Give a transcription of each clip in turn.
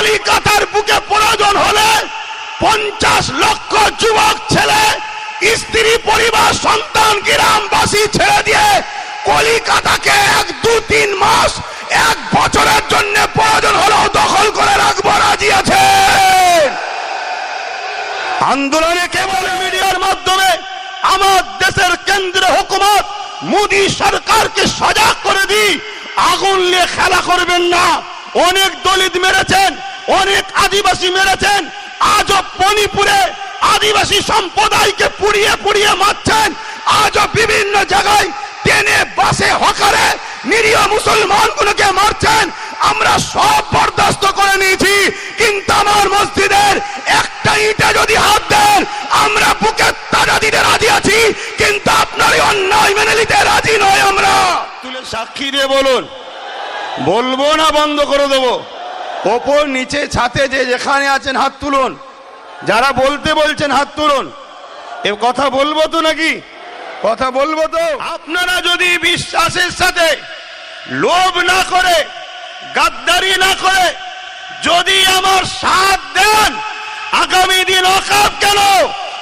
কলিকাতার বুকে প্রয়োজন হলে পঞ্চাশ লক্ষ যুবক ছেলে, স্ত্রী, পরিবার, সন্তান, গ্রামবাসী ছেড়ে দিয়ে কলিকাতাকে এক দু তিন মাস, এক বছরের জন্য প্রয়োজন হলেও দখল করে রাখব, রাজি আছে? আন্দোলনে কেবল মিডিয়ার মাধ্যমে আমার দেশের কেন্দ্র হুকুমত, মোদী সরকারকে সজাগ করে দিই, আগুন নিয়ে খেলা করবেন না। অনেক দলিত মেরেছেন। অনেক আদিবাসী মেরেছেন। আজও মণিপুরে আদিবাসী সম্প্রদায়কে পুড়িয়ে পুড়িয়ে মারছেন। আজও বিভিন্ন জায়গায় ট্রেনে বাসে, হকারে নিরীহ মুসলমানগুলোকে মারছেন। আমরা সব বরদাস্ত করে নিয়েছি। কিন্তু আমার মসজিদের একটা ইটা যদি হাত দেন, আমরা বুকে তাজা দিতে রাজি আছি। কিন্তু আপনার অন্যায় মেনে নিতে রাজি নয় আমরা। তুলে সাক্ষী দিয়ে বলুন। বলব না, বন্ধ করে দেবো। ওপর, নিচে, ছাতে যে যেখানে আছেন হাত তুলুন। যারা বলতে বলছেন হাত তুলুন। এ কথা বলব তো নাকি? কথা বলব তো? আপনারা যদি বিশ্বাসের সাথে লোভ না করে, গাদ্দারি না করে, যদি আমার সাথ দেন, আগামী দিন অকাপ কেন?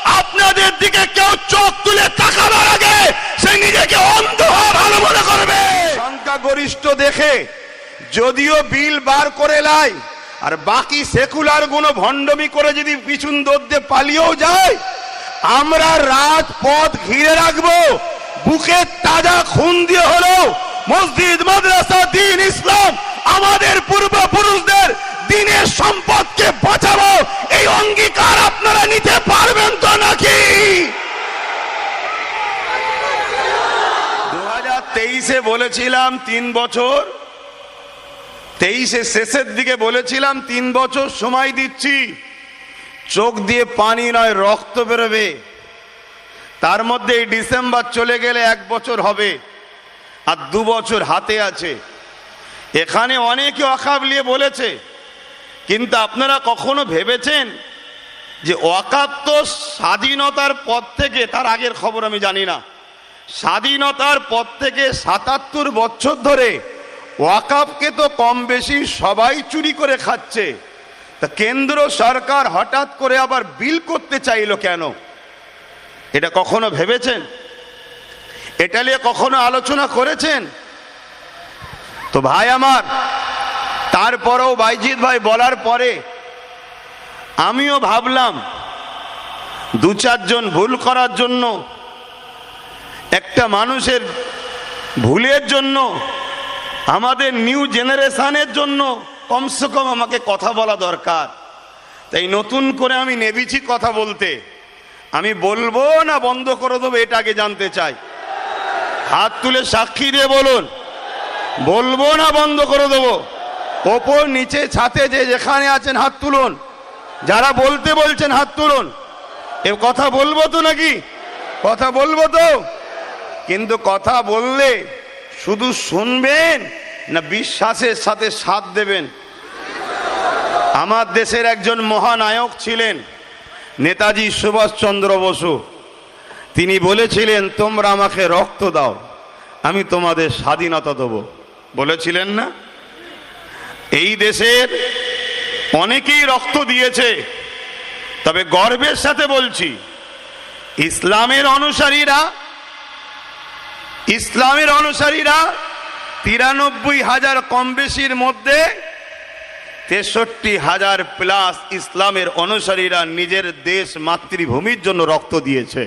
আপনাদের দিকে কেউ চোখ তুলে তাকাবার আগে সে নিজেকে অন্ধ হওয়া ভালো মনে করবে। সংখ্যা গরিষ্ঠ দেখে যদিও বিল বার করে লাই, আর বাকি সেকুলার গুণ ভণ্ডমি করে যদি পিছন দৌড়তে পালিয়েও যায়, আমরা রাজপথ ঘিরে রাখব, বুকে তাজা খুন দিয়ে হলো মসজিদ, মাদ্রাসা, দিন ইসলাম, আমাদের পূর্বপুরুষদের দিনের সম্পদকে বাঁচাবো, এই অঙ্গীকার আপনারা নিতে পারবেন তো নাকি? দু তেইশে বলেছিলাম তিন বছর তেইশে শেষের দিকে বলেছিলাম, তিন বছর সময় দিচ্ছি। চোখ দিয়ে পানি নয়, রক্ত বেরোবে। তার মধ্যে এই ডিসেম্বর চলে গেলে এক বছর হবে আর দু বছর হাতে আছে। এখানে অনেকে অকাবলিয়ে বলেছে, কিন্তু আপনারা কখনো ভেবেছেন যে ওয়াকাব তো স্বাধীনতার পর থেকে, তার আগের খবর আমি জানি না, স্বাধীনতার পর থেকে সাতাত্তর বছর ধরে ওয়াকাবকে তো কম বেশি সবাই চুরি করে খাচ্ছে। তা কেন্দ্র সরকার হঠাৎ করে আবার বিল করতে চাইলো কেন? এটা কখনো ভেবেছেন? এটা নিয়ে কখনো আলোচনা করেছেন? তো ভাই আমার, তারপরেও বাইজিৎ ভাই বলার পরে আমিও ভাবলাম, দু চারজন ভুল করার জন্য, একটা মানুষের ভুলের জন্য আমাদের নিউ জেনারেশনের জন্য কমসে কম আমাকে কথা বলা দরকার। তাই নতুন করে আমি নেবিছি কথা বলতে, আমি বলব না বন্ধ করে দেবো, এটা আগে জানতে চাই। হাত তুলে সাক্ষী দিয়ে বলুন, বলব না বন্ধ করে দেবো। ওপর, নিচে, ছাতে যে যেখানে আছেন হাত তুলুন। যারা বলতে বলছেন হাত তুলুন। এ কথা বলব তো নাকি? কথা বলব তো? কিন্তু কথা বললে শুধু শুনবেন না বিশ্বাসের সাথে সাথ দেবেন? আমার দেশের একজন মহানায়ক ছিলেন, নেতাজি সুভাষচন্দ্র বসু। তিনি বলেছিলেন, তোমরা আমাকে রক্ত দাও, আমি তোমাদের স্বাধীনতা দেব। বলেছিলেন না? এই দেশের অনেকেই রক্ত দিয়েছে, তবে গর্বের সাথে বলছি, ইসলামের অনুসারীরা ইসলামের অনুসারীরা তিরানব্বই হাজার কম বেশির মধ্যে তেষট্টি হাজার প্লাস ইসলামের অনুসারীরা নিজের দেশ মাতৃভূমির জন্য রক্ত দিয়েছে।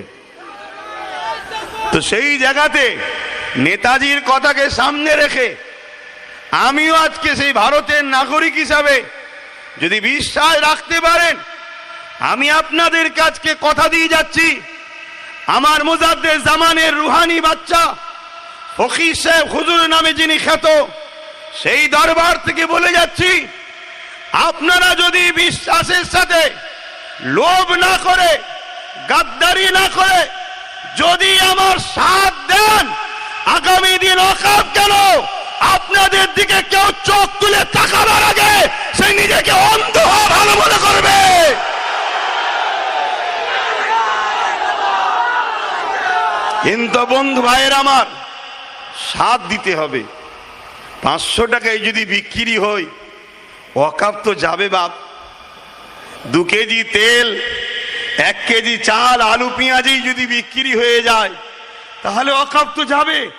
তো সেই জায়গাতে নেতাজির কথাকে সামনে রেখে আমিও আজকে সেই ভারতের নাগরিক হিসাবে যদি বিশ্বাস রাখতে পারেন, আমি আপনাদের কাছকে কথা দিয়ে যাচ্ছি। আমার মুজাদ্দের জামানের রুহানি বাচ্চা ফকির সাহেব হুজুর নামে যিনি খ্যাত, সেই দরবার থেকে বলে যাচ্ছি, আপনারা যদি বিশ্বাসের সাথে লোভ না করে, গাদ্দারি না করে, যদি আমার সাথ দেন, আগামী দিন অকাপ কেন? আপনাদের দিকে কেউ চোখ তুলে তাকাবার আগে সে নিজেকে অন্ধ হওয়া ভালো মনে করবে। কিন্তু বন্ধু ভাইয়ের আমার সাথ দিতে হবে। পাঁচশো টাকায় যদি বিক্রি হয় ওয়াকাপ তো যাবে বাপ। দু কেজি তেল, এক কেজি চাল, আলু, পেঁয়াজেই যদি বিক্রি হয়ে যায়, তাহলে অকাপ তো যাবে।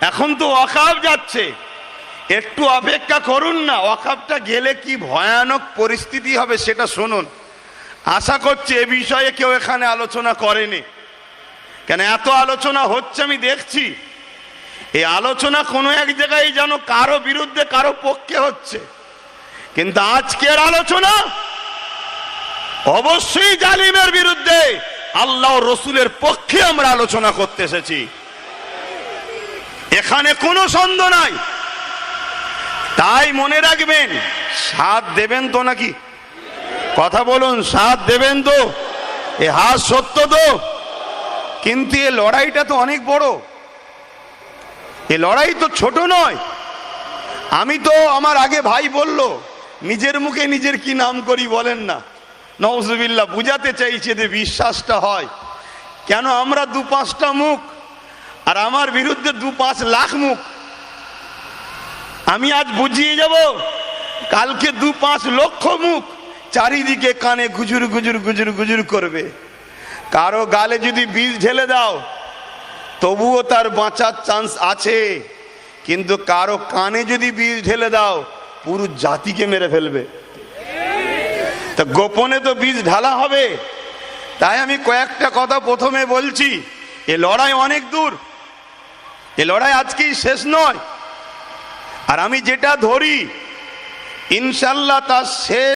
এখন তো অকাপ যাচ্ছে। একটু অপেক্ষা করুন না অকাপটা গেলে কি ভয়ানক পরিস্থিতি হবে সেটা শুনুন। আশা করছি এ বিষয়ে কেউ এখানে আলোচনা করেনি। কেন এত আলোচনা হচ্ছে আমি দেখছি। এই আলোচনা কোনো এক জায়গায় যেন কারও বিরুদ্ধে, কারও পক্ষে হচ্ছে। কিন্তু আজকের আলোচনা অবশ্যই জালিমের বিরুদ্ধে আল্লাহ রসুলের পক্ষে আমরা আলোচনা করতে এসেছি। এখানে কোনো সন্দেহ নাই। তাই মনে রাখবেন সাথ দেবেন তো নাকি? কথা বলুন সাথ দেবেন তো? এ হাত সত্য তো? কিন্তু এ লড়াইটা তো অনেক বড়। এ লড়াই তো ছোট নয়। আমি তো আমার আগে ভাই বলল, নিজের মুখে নিজের কি নাম করি বলেন না। নওজুবিল্লাহ, বুঝাতে চাইছে যে বিশ্বাসটা হয়। কেন আমরা দু পাঁচটা মুখ আর আমার বিরুদ্ধে দু পাঁচ লাখ মুখ? আমি আজ বুঝিয়ে যাব, কালকে দু পাঁচ লক্ষ মুখ চারিদিকে কানে গুজুর গুজুর গুজুর গুজুর করবে। কারও গালে যদি বীজ ঢেলে দাও তবুও তার বাঁচার চান্স আছে। কিন্তু কারও কানে যদি বীজ ঢেলে দাও, পুরো জাতিকে মেরে ফেলবে। তা গোপনে তো বীজ ঢালা হবে। তাই আমি কয়েকটা কথা প্রথমে বলছি। এ লড়াই অনেক দূর। এ লড়াই আজকেই শেষ নয়। আর আমি যেটা ধরি ইনশাল্লাহ তার শেষ